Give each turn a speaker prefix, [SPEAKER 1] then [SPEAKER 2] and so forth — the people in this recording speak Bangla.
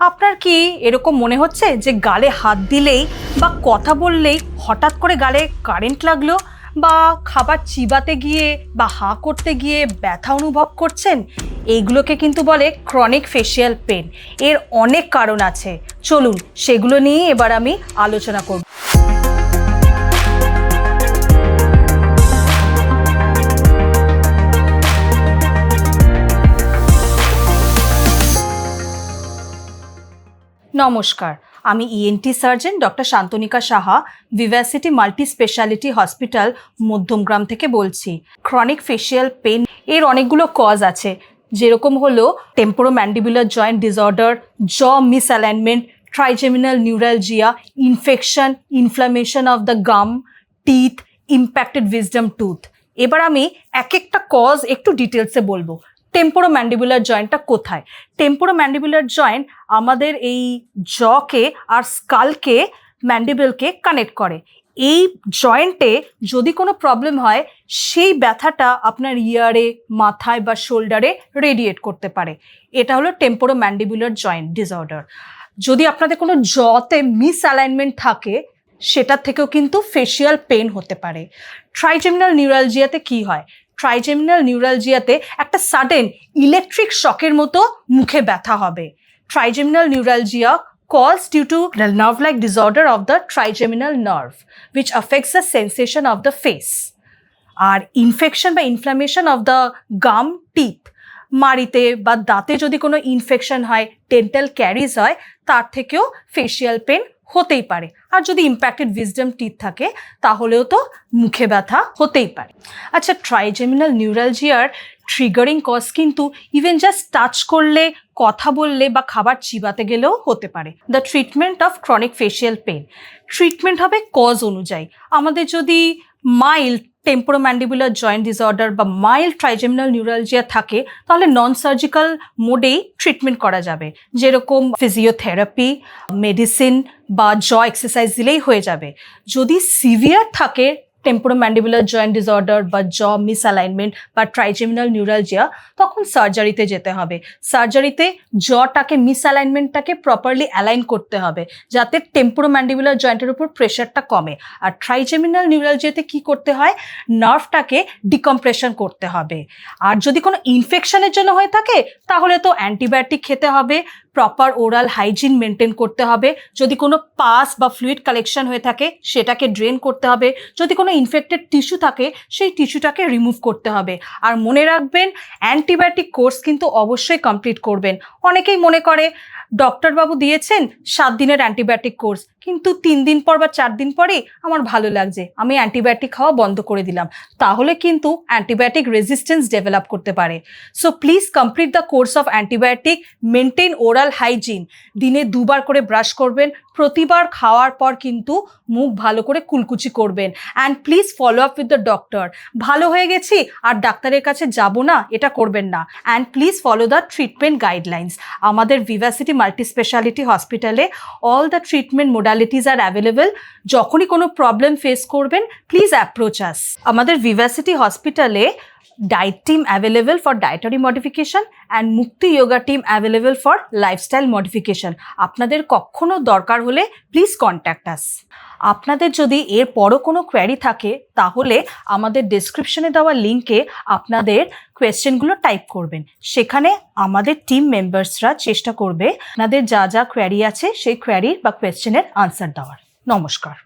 [SPEAKER 1] আপনার কি এরকম মনে হচ্ছে যে গালে হাত দিলেই বা কথা বললেই হঠাৎ করে গালে কারেন্ট লাগল বা খাবার চিবাতে গিয়ে বা হা করতে গিয়ে ব্যথা অনুভব করছেন? এইগুলোকে কিন্তু বলে ক্রনিক ফেশিয়াল পেন এর অনেক কারণ আছে। চলুন সেগুলো নিয়ে এবার আমি আলোচনা করব। নমস্কার। আমি E N T surgeon doctor Shantanika Saha, Vivacity multi speciality hospital, Madhyamgram থেকে বলছি। ক্রনিক ফেশিয়াল পেন এর অনেকগুলো কজ আছে। যেরকম হলো temporomandibular joint disorder, jaw misalignment, trigeminal neuralgia, infection, inflammation of the gum, teeth, impacted wisdom tooth. এবার আমি এক একটা কজ একটু ডিটেলসে বলব। টেম্পোরোম্যান্ডিবুলার জয়েন্টটা কোথায়? টেম্পোরোম্যান্ডিবুলার জয়েন্ট আমাদের এই জকে আর স্কালকে ম্যান্ডিবলকে কানেক্ট করে। এই জয়েন্টে যদি কোনো প্রবলেম হয়, সেই ব্যথাটা আপনার ইয়ারে মাথায় বা শোল্ডারে রেডিয়েট করতে পারে। এটা হলো টেম্পোরোম্যান্ডিবুলার জয়েন্ট ডিসঅর্ডার যদি আপনাদের কোনো জতে মিস অ্যালাইনমেন্ট থাকে, সেটার থেকেও কিন্তু ফেশিয়াল পেন হতে পারে। ট্রাইজেমিনাল নিউরালজিয়াতে কি হয়? ট্রাইজেমিনাল নিউরালজিয়াতে একটা সাডেন ইলেকট্রিক শকের মতো মুখে ব্যথা হবে trigeminal neuralgia caused due to the nerve-like disorder of the trigeminal nerve, which affects the sensation of the face. আর ইনফেকশন বা inflammation of the gum teeth মাড়িতে বা দাঁতে যদি কোনো ইনফেকশন হয় ডেন্টাল ক্যারিজ হয় তার থেকেও ফেশিয়াল পেন হতেই পারে। আর যদি ইম্প্যাক্টেড উইজডম টিথ থাকে, তাহলেও তো মুখে ব্যথা হতেই পারে। আচ্ছা ট্রাইজেমিনাল নিউরালজিয়ার ট্রিগারিং কজ কিন্তু ইভেন জাস্ট টাচ করলে, কথা বললে বা খাবার চিবাতে গেলেও হতে পারে। The treatment of chronic facial pain treatment হবে কজ অনুযায়ী। আমাদের যদি মাইল্ড টেম্পোরোম্যান্ডিবুলার জয়েন্ট ডিসঅর্ডার বা মাইল্ড ট্রাইজেমিনাল নিউরালজিয়া থাকে, তাহলে নন সার্জিক্যাল মোডেই ট্রিটমেন্ট করা যাবে। যেরকম ফিজিওথেরাপি মেডিসিন বা জ এক্সারসাইজ দিলেই হয়ে যাবে। যদি সিভিয়ার থাকে টেম্পোরোম্যান্ডিবুলার জয়েন্ট ডিসঅর্ডার বা জ মিসঅ্যালাইনমেন্ট বা ট্রাইজেমিনাল নিউরালজিয়া তখন সার্জারিতে যেতে হবে। সার্জারিতে জটাকে মিসঅ্যালাইনমেন্টটাকে প্রপারলি অ্যালাইন করতে হবে যাতে টেম্পোরোম্যান্ডিবুলার জয়েন্টের উপর প্রেশারটা কমে। আর ট্রাইজেমিনাল নিউরালজিয়াতে কি করতে হয়? নার্ভটাকে ডিকম্প্রেশন করতে হবে। আর যদি কোনো ইনফেকশনের জন্য হয়ে থাকে, তাহলে তো অ্যান্টিবায়োটিক খেতে হবে প্রপার ওরাল হাইজিন মেনটেন করতে হবে। যদি কোনো পাস বা ফ্লুইড কালেকশন হয়ে থাকে, সেটাকে ড্রেন করতে হবে। যদি কোনো ইনফেক্টেড টিস্যু থাকে, সেই টিস্যুটাকে রিমুভ করতে হবে। আর মনে রাখবেন অ্যান্টিবায়োটিক কোর্স কিন্তু অবশ্যই কমপ্লিট করবেন। অনেকেই মনে করে ডক্টরবাবু দিয়েছেন সাত দিনের অ্যান্টিবায়োটিক কোর্স। কিন্তু তিন দিন পর বা চার দিন পরে আমার ভালো লাগছে। আমি অ্যান্টিবায়োটিক খাওয়া বন্ধ করে দিলাম। তাহলে কিন্তু অ্যান্টিবায়োটিক রেজিস্ট্যান্স ডেভেলপ করতে পারে। So please complete the course of antibiotic maintain oral hygiene দিনে দুবার করে ব্রাশ করবেন প্রতিবার খাওয়ার পর কিন্তু মুখ ভালো করে কুলকুচি করবেন। And please follow up with the doctor ভালো হয়ে গেছি, আর ডাক্তারের কাছে যাব না, এটা করবেন না। And please follow the treatment guidelines আমাদের ভিভাসিটি মাল্টি স্পেশালিটি হসপিটালে all the treatment modalities are available যখনই কোনো প্রবলেম ফেস করবেন প্লিজ অ্যাপ্রোচ আস আমাদের ভিভাসিটি হসপিটালে diet team available for dietary modification and Mukti yoga team available for lifestyle modification আপনাদের কখনো দরকার হলে প্লিজ কন্ট্যাক্ট আস আপনাদের যদি এর পরও কোনো কোয়ারি থাকে, তাহলে আমাদের ডেসক্রিপশনে দেওয়া লিঙ্কে আপনাদের কোয়েশ্চেনগুলো টাইপ করবেন। সেখানে আমাদের টিম মেম্বার্সরা চেষ্টা করবে আপনাদের যা যা কোয়ারি আছে, সেই কোয়ারির বা কোয়েশ্চেনের আনসার দেওয়ার। নমস্কার।